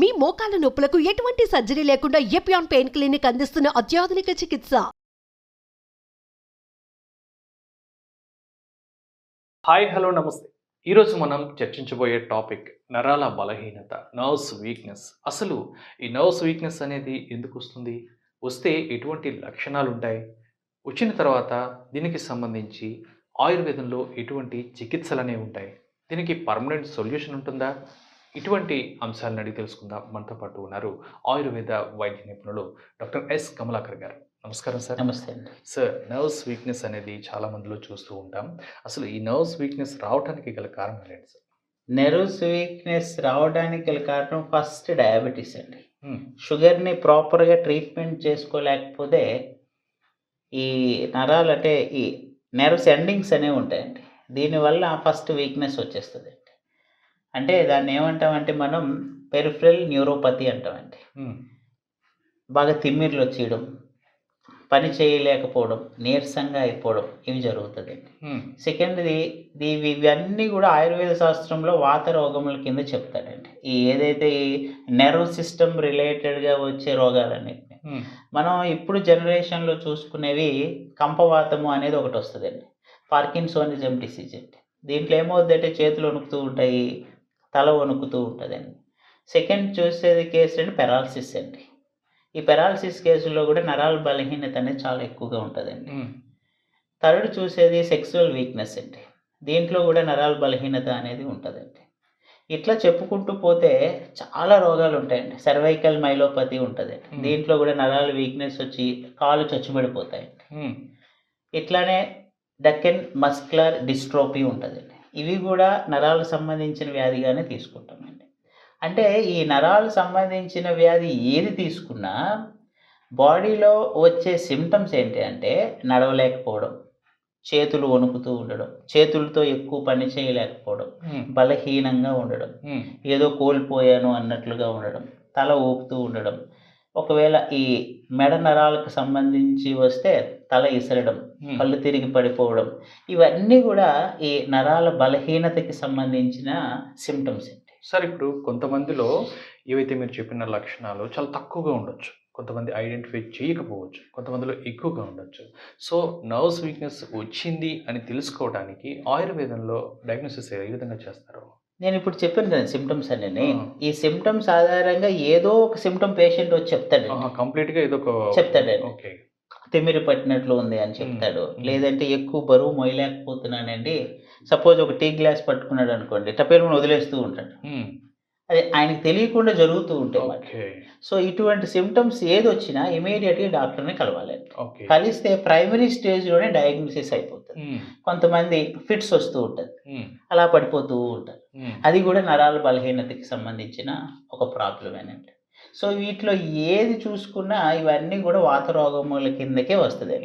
మీ మోకాల నొప్పులకు ఎటువంటి సర్జరీ లేకుండా ఎపియాన్ పెయిన్ క్లినిక్ అందిస్తున్న అత్యాధునిక చికిత్స? హాయ్ హలో నమస్తే. ఈరోజు మనం చర్చించబోయే టాపిక్ నరాల బలహీనత నర్వ్స్ వీక్నెస్. అసలు ఈ నర్వ్స్ వీక్నెస్ అనేది ఎందుకు వస్తుంది? వస్తే ఎటువంటి లక్షణాలు ఉంటాయి? వచ్చిన తర్వాత దీనికి సంబంధించి ఆయుర్వేదంలో ఎటువంటి చికిత్సలు అనేవి ఉంటాయి? దీనికి పర్మనెంట్ సొల్యూషన్ ఉంటుందా? ఇటువంటి అంశాలను అడిగి తెలుసుకుందాం. మనతో పాటు ఉన్నారు ఆయుర్వేద వైద్య నిపుణులు డాక్టర్ ఎస్ కమలాకర్ గారు. నమస్కారం సార్. నమస్తే అండి. సార్ నర్వ్స్ వీక్నెస్ అనేది చాలా మందిలో చూస్తూ ఉంటాం. అసలు ఈ నర్వ్స్ వీక్నెస్ రావడానికి గల కారణం ఏంటి సార్? నెర్వ్స్ వీక్నెస్ రావడానికి గల కారణం ఫస్ట్ డయాబెటీస్ అండి. షుగర్ని ప్రాపర్గా ట్రీట్మెంట్ చేసుకోలేకపోతే ఈ నరాలు అంటే ఈ నెర్వ్స్ ఎండింగ్స్ అనేవి ఉంటాయండి. దీనివల్ల ఫస్ట్ వీక్నెస్ వచ్చేస్తుంది. అంటే దాన్ని ఏమంటామంటే మనం పెరిఫరల్ న్యూరోపతి అంటామండి. బాగా తిమ్మిర్లు వచ్చేయడం పని చేయలేకపోవడం నీరసంగా అయిపోవడం ఇవి జరుగుతుందండి. సెకండ్ది ఇవి ఇవన్నీ కూడా ఆయుర్వేద శాస్త్రంలో వాత రోగముల కింద చెప్తాడండి ఈ ఏదైతే ఈ నెర్వ్ సిస్టమ్ రిలేటెడ్గా వచ్చే రోగాలన్నింటినీ. మనం ఇప్పుడు జనరేషన్లో చూసుకునేవి కంపవాతము అనేది ఒకటి వస్తుందండి పార్కిన్సోనిజం డిసీజ్ అండి దీంట్లో ఏమవుతుందంటే చేతులు వణుకుతూ ఉంటాయి తల వణుకుతూ ఉంటుందండి. సెకండ్ చూసేది కేసు అండి పెరాలసిస్ అండి. ఈ పెరాలసిస్ కేసులో కూడా నరాల బలహీనత అనేది చాలా ఎక్కువగా ఉంటుందండి. థర్డ్ చూసేది సెక్సువల్ వీక్నెస్ అండి. దీంట్లో కూడా నరాల బలహీనత అనేది ఉంటుందండి. ఇట్లా చెప్పుకుంటూ పోతే చాలా రోగాలు ఉంటాయండి. సర్వైకల్ మైలోపతి ఉంటుందండి. దీంట్లో కూడా నరాల వీక్నెస్ వచ్చి కాళ్ళు చచ్చుబడిపోతాయండి. ఇట్లానే డకెన్ మస్కులర్ డిస్ట్రోపీ ఉంటుందండి. ఇవి కూడా నరాలకు సంబంధించిన వ్యాధిగానే తీసుకుంటామండి అంటే ఈ నరాలకు సంబంధించిన వ్యాధి ఏది తీసుకున్నా బాడీలో వచ్చే సిమ్టమ్స్ ఏంటి అంటే నడవలేకపోవడం చేతులు వణుకుతూ ఉండడం చేతులతో ఎక్కువ పని చేయలేకపోవడం. బలహీనంగా ఉండడం. ఏదో కోల్పోయాను అన్నట్లుగా ఉండడం తల ఊపుతూ ఉండడం ఒకవేళ ఈ మెడ నరాలకు సంబంధించి వస్తే తల ఇసరడం. కళ్ళు తిరిగి పడిపోవడం ఇవన్నీ కూడా ఈ నరాల బలహీనతకి సంబంధించిన సిమ్టమ్స్ అండి. సార్ ఇప్పుడు కొంతమందిలో ఏవైతే మీరు చెప్పిన లక్షణాలు చాలా తక్కువగా ఉండొచ్చు కొంతమంది ఐడెంటిఫై చేయకపోవచ్చు కొంతమందిలో ఎక్కువగా ఉండొచ్చు. సో నర్వ్స్ వీక్నెస్ వచ్చింది అని తెలుసుకోవడానికి ఆయుర్వేదంలో డయాగ్నోసిస్ ఏ విధంగా చేస్తారు? నేను ఇప్పుడు చెప్పాను కదా సిమ్టమ్స్ అన్నీ ఆ. ఈ సిమ్టమ్స్ ఆధారంగా ఏదో ఒక సిమ్టమ్ పేషెంట్ వచ్చి చెప్తాడు కంప్లీట్గా ఏదో. ఓకే తిమ్మిరి పట్టినట్లు ఉంది అని చెప్తాడు. లేదంటే ఎక్కువ బరువు మోయలేకపోతున్నానండి సపోజ్ ఒక టీ గ్లాస్ పట్టుకున్నాడు అనుకోండి టపేరు వదిలేస్తూ ఉంటాడు. అది ఆయనకి తెలియకుండా జరుగుతూ ఉంటాయి సో ఇటువంటి సిమ్టమ్స్ ఏది వచ్చినా ఇమీడియట్గా డాక్టర్ని కలవాలి. కలిస్తే ప్రైమరీ స్టేజ్లోనే డయాగ్నోసిస్ అయిపోతుంది. కొంతమంది ఫిట్స్ వస్తూ ఉంటుంది. అలా పడిపోతూ ఉంటారు మ్మ్. అది కూడా నరాల బలహీనతకి సంబంధించిన ఒక ప్రాబ్లమేనండి సో వీటిలో ఏది చూసుకున్నా ఇవన్నీ కూడా వాత రోగముల కిందకే వస్తుంది.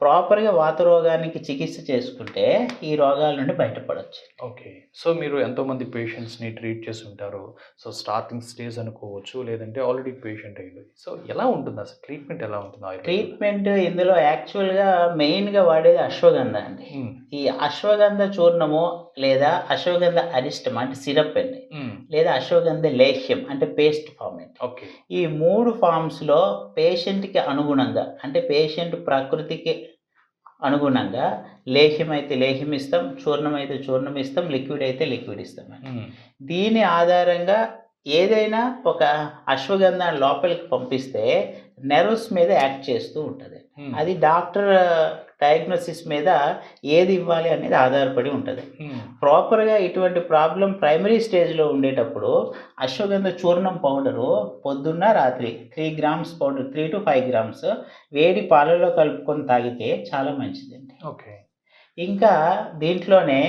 ప్రాపర్గా వాత రోగానికి చికిత్స చేసుకుంటే ఈ రోగాల నుండి బయటపడవచ్చు ఓకే. సో మీరు ఎంతోమంది పేషెంట్స్ని ట్రీట్ చేసి ఉంటారు సో స్టార్టింగ్ స్టేజ్ అనుకోవచ్చు లేదంటే ఆల్రెడీ పేషెంట్ అయ్యింది సో ఎలా ఉంటుంది అసలు? ట్రీట్మెంట్ ఎలా ఉంటుంది? ట్రీట్మెంట్ ఇందులో యాక్చువల్గా మెయిన్గా వాడేది అశ్వగంధ అండి. ఈ అశ్వగంధ చూర్ణము లేదా అశ్వగంధ అరిష్టం అంటే సిరప్ అండి. లేదా అశ్వగంధ లేహ్యం అంటే పేస్ట్ ఫామ్ అండి. ఓకే. ఈ మూడు ఫామ్స్లో పేషెంట్కి అనుగుణంగా అంటే పేషెంట్ ప్రకృతికి అనుగుణంగా లేహ్యం అయితే లేహ్యం ఇస్తాం చూర్ణం అయితే చూర్ణం ఇస్తాం లిక్విడ్ అయితే లిక్విడ్ ఇస్తాం. దీని ఆధారంగా ఏదైనా ఒక అశ్వగంధ లోపలికి పంపిస్తే నెర్వ్స్ మీద యాక్ట్ చేస్తూ ఉంటుంది. అది డాక్టర్ డయాగ్నోసిస్ మీద ఏది ఇవ్వాలి అనేది ఆధారపడి ఉంటుంది. ప్రాపర్గా ఇటువంటి ప్రాబ్లం ప్రైమరీ స్టేజ్లో ఉండేటప్పుడు అశ్వగంధ చూర్ణం పౌడరు పొద్దున్న రాత్రి three grams powder three two five grams వేడి పాలలో కలుపుకొని తాగితే చాలా మంచిదండి. ఓకే. ఇంకా దీంట్లోనే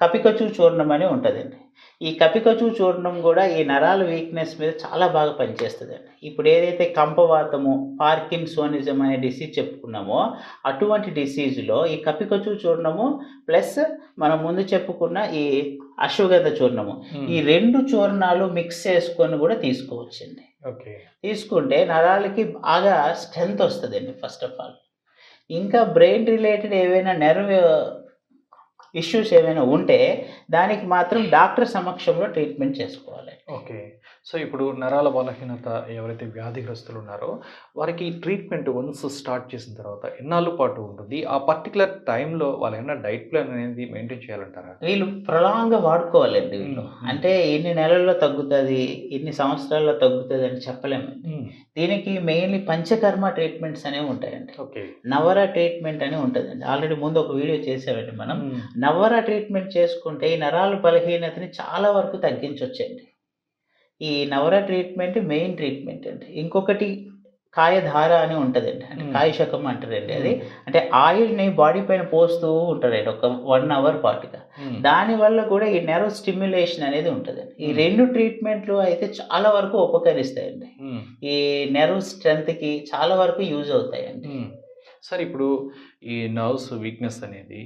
కపికచు చూర్ణం అని ఉంటుందండి. ఈ కపికచు చూర్ణం కూడా ఈ నరాల వీక్నెస్ మీద చాలా బాగా పనిచేస్తుందండి. ఇప్పుడు ఏదైతే కంపవాతము పార్కిన్సోనిజం అనే డిసీజ్ చెప్పుకున్నామో అటువంటి డిసీజ్లో ఈ కపికచు చూర్ణము ప్లస్ మనం ముందు చెప్పుకున్న ఈ అశ్వగంధ చూర్ణము. ఈ రెండు చూర్ణాలు మిక్స్ చేసుకొని కూడా తీసుకోవచ్చండి. ఓకే. తీసుకుంటే నరాలకి బాగా స్ట్రెంత్ వస్తుందండి ఫస్ట్ ఆఫ్ ఆల్ ఇంకా బ్రెయిన్ రిలేటెడ్ ఏవైనా నెర్వ్ ఇష్యూస్ ఏమైనా ఉంటే దానికి మాత్రం డాక్టర్ సమక్షంలో ట్రీట్మెంట్ చేసుకోవాలి. ఓకే. సో ఇప్పుడు నరాల బలహీనత ఎవరైతే వ్యాధిగ్రస్తులు ఉన్నారో వారికి ట్రీట్మెంట్ వన్స్ స్టార్ట్ చేసిన తర్వాత ఎన్నాళ్ళు పాటు ఉంటుంది? ఆ పర్టికులర్ టైంలో వాళ్ళు ఏమైనా డైట్ ప్లాన్ అనేది మెయింటైన్ చేయాలంటారా? వీళ్ళు ప్రొలాంగ్గా వాడుకోవాలండి వీళ్ళు. అంటే ఇన్ని నెలల్లో తగ్గుతుంది ఇన్ని సంవత్సరాల్లో తగ్గుతుంది అని చెప్పలేము. దీనికి మెయిన్లీ పంచకర్మ ట్రీట్మెంట్స్ అనేవి ఉంటాయండి. నవర ట్రీట్మెంట్ అని ఉంటుందండి. ఆల్రెడీ ముందు ఒక వీడియో చేసామండి మనం. నవర ట్రీట్మెంట్ చేసుకుంటే ఈ నరాల బలహీనతని చాలా వరకు తగ్గించవచ్చండి ఈ నవర ట్రీట్మెంట్ మెయిన్ ట్రీట్మెంట్ అండి. ఇంకొకటి కాయధార అని ఉంటుందండి. అంటే. కాయశకం అంటారండి అది. అంటే ఆయిల్ని బాడీ పైన పోస్తూ ఉంటారండి ఒక వన్ అవర్ పాటుగా. దాని వల్ల కూడా ఈ నెర్వ్ స్టిమ్యులేషన్ అనేది ఉంటుంది ఈ. రెండు ట్రీట్మెంట్లు అయితే చాలా వరకు ఉపకరిస్తాయండి. ఈ నెర్వ్ స్ట్రెంత్కి చాలా వరకు యూజ్ అవుతాయండి. సార్ ఇప్పుడు ఈ నర్వ్స్ వీక్నెస్ అనేది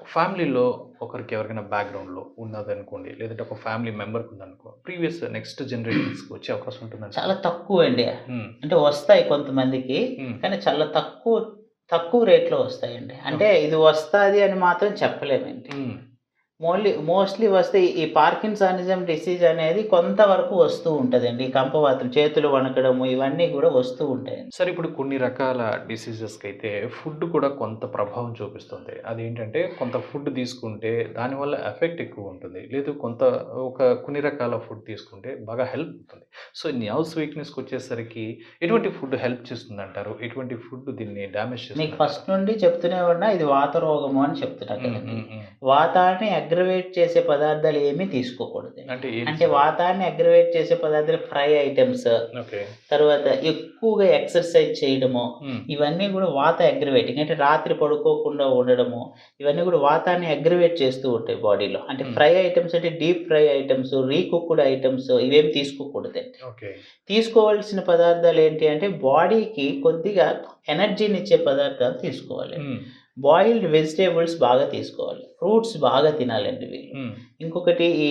ఫ్యామిలీలో ఒకరికి ఎవరికైనా బ్యాక్గ్రౌండ్లో ఉన్నది అనుకోండి లేదంటే ఒక ఫ్యామిలీ మెంబర్కి ఉందనుకో ప్రీవియస్ నెక్స్ట్ జనరేషన్స్కి వచ్చే అవకాశం ఉంటుందండి చాలా తక్కువ అండి. అంటే వస్తాయి కొంతమందికి కానీ చాలా తక్కువ తక్కువ రేట్లో వస్తాయండి. అంటే ఇది వస్తుంది అని మాత్రం చెప్పలేమండి. మోన్లీ మోస్ట్లీ వస్తే ఈ పార్కిన్సానిజం డిసీజ్ అనేది కొంతవరకు వస్తూ ఉంటుందండి. ఈ కంపవాతం చేతులు వణకడము ఇవన్నీ కూడా వస్తూ ఉంటాయండి. సార్ ఇప్పుడు కొన్ని రకాల డిసీజెస్కి అయితే ఫుడ్ కూడా కొంత ప్రభావం చూపిస్తుంది. అదేంటంటే కొంత ఫుడ్ తీసుకుంటే దానివల్ల ఎఫెక్ట్ ఎక్కువ ఉంటుంది. లేదు కొంత ఒక కొన్ని రకాల ఫుడ్ తీసుకుంటే బాగా హెల్ప్ అవుతుంది. సో నర్వ్స్ వీక్నెస్కి వచ్చేసరికి ఎటువంటి ఫుడ్ హెల్ప్ చేస్తుంది అంటారు ఎటువంటి ఫుడ్ దీన్ని డ్యామేజ్ మీకు చేస్తుంది ఫస్ట్ నుండి చెప్తూనే ఉన్నా ఇది వాత రోగము అని చెప్తున్నా కదండి. వాతాన్ని అగ్రవేట్ చేసే పదార్థాలు ఏమీ తీసుకోకూడదు. అంటే? వాతాన్ని అగ్రవేట్ చేసే పదార్థాలు ఫ్రై ఐటమ్స్ తర్వాత ఎక్కువగా ఎక్సర్సైజ్ చేయడము ఇవన్నీ కూడా వాత అగ్రివేటింగ్. అంటే రాత్రి పడుకోకుండా ఉండడము ఇవన్నీ కూడా వాతాన్ని అగ్రివేట్ చేస్తూ ఉంటాయి బాడీలో. అంటే. ఫ్రై ఐటమ్స్ అంటే deep fry items recooked items ఇవేం తీసుకోకూడదండి ఓకే. తీసుకోవాల్సిన పదార్థాలు ఏంటి అంటే బాడీకి కొద్దిగా ఎనర్జీని ఇచ్చే పదార్థాలు తీసుకోవాలి. బాయిల్డ్ వెజిటేబుల్స్ బాగా తీసుకోవాలి. ఫ్రూట్స్ బాగా తినాలండి వీళ్ళు ఉమ్, ఇంకొకటి ఈ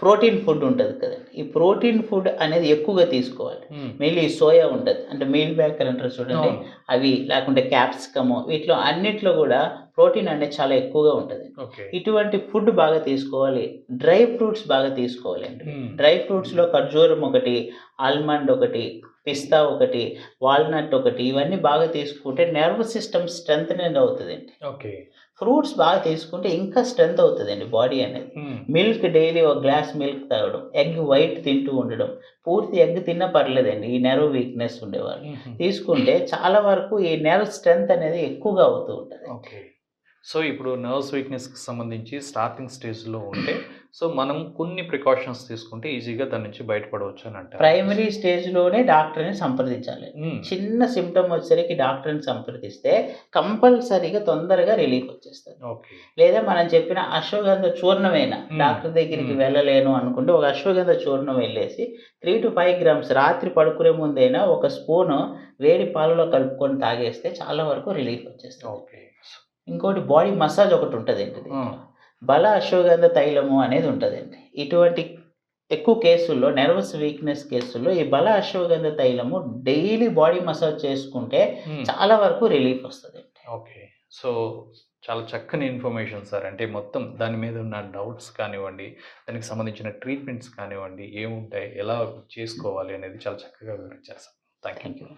ప్రోటీన్ ఫుడ్ ఉంటుంది కదండి. ఈ ప్రోటీన్ ఫుడ్ అనేది ఎక్కువగా తీసుకోవాలి. మెయిన్లీ సోయా ఉంటుంది. అంటే మీల్ మేకర్ అంటారు చూడండి. అవి లేకుంటే క్యాప్సికము వీటిలో అన్నిట్లో కూడా ప్రోటీన్ అనేది చాలా ఎక్కువగా ఉంటుంది. ఇటువంటి ఫుడ్ బాగా తీసుకోవాలి. డ్రై ఫ్రూట్స్ బాగా తీసుకోవాలండి. ఉమ్, డ్రై ఫ్రూట్స్లో ఖర్జూరం ఒకటి ఆల్మండ్ ఒకటి పిస్తా ఒకటి వాల్నట్ ఒకటి ఇవన్నీ బాగా తీసుకుంటే నర్వ్ సిస్టమ్ స్ట్రెంగ్ అవుతుందండి. ఓకే. ఫ్రూట్స్ బాగా తీసుకుంటే ఇంకా స్ట్రెంత్ అవుతుందండి బాడీ అనేది. ఉమ్, మిల్క్ డైలీ ఒక గ్లాస్ మిల్క్ తాగడం ఎగ్ వైట్ తింటూ ఉండడం పూర్తి ఎగ్ తిన్నా పర్లేదండి ఈ నెర్వ్ వీక్నెస్ ఉండేవాళ్ళు. ఉమ్, తీసుకుంటే చాలా వరకు ఈ నెర్వ్ స్ట్రెంత్ అనేది ఎక్కువగా అవుతూ ఉంటుంది. ఓకే. సో ఇప్పుడు నర్వ్స్ వీక్నెస్కి సంబంధించి స్టార్టింగ్ స్టేజ్లో ఉంటే సో మనం కొన్ని ప్రికాషన్స్ తీసుకుంటే ఈజీగా దాని నుంచి బయటపడవచ్చు అని అంటారు. ప్రైమరీ స్టేజ్లోనే డాక్టర్ని సంప్రదించాలి. చిన్న సిమ్టమ్ వచ్చేసరికి డాక్టర్ని సంప్రదిస్తే కంపల్సరీగా తొందరగా రిలీఫ్ వచ్చేస్తుంది. ఓకే. లేదా మనం చెప్పిన అశ్వగంధ చూర్ణమైన. డాక్టర్ దగ్గరికి. వెళ్ళలేను అనుకుంటే ఒక అశ్వగంధ చూర్ణం వెళ్ళేసి త్రీ టు ఫైవ్ గ్రామ్స్ రాత్రి పడుకునే ముందైనా ఒక స్పూను వేడి పాలలో కలుపుకొని తాగేస్తే చాలా వరకు రిలీఫ్ వచ్చేస్తుంది. ఓకే. ఇంకోటి బాడీ మసాజ్ ఒకటి ఉంటుందండి దీంట్లో. Hmm. బల అశ్వగంధ తైలము అనేది ఉంటుందండి ఇటువంటి ఎక్కువ కేసుల్లో నెర్వస్ వీక్నెస్ కేసుల్లో ఈ బల అశ్వగంధ తైలము డైలీ బాడీ మసాజ్ చేసుకుంటే చాలా వరకు రిలీఫ్ వస్తుంది ఓకే. సో చాలా చక్కని ఇన్ఫర్మేషన్ సార్. అంటే మొత్తం దాని మీద ఉన్న డౌట్స్ కానివ్వండి దానికి సంబంధించిన ట్రీట్మెంట్స్ కానివ్వండి ఏముంటాయి ఎలా చేసుకోవాలి అనేది చాలా చక్కగా వివరించారు సార్. Thank you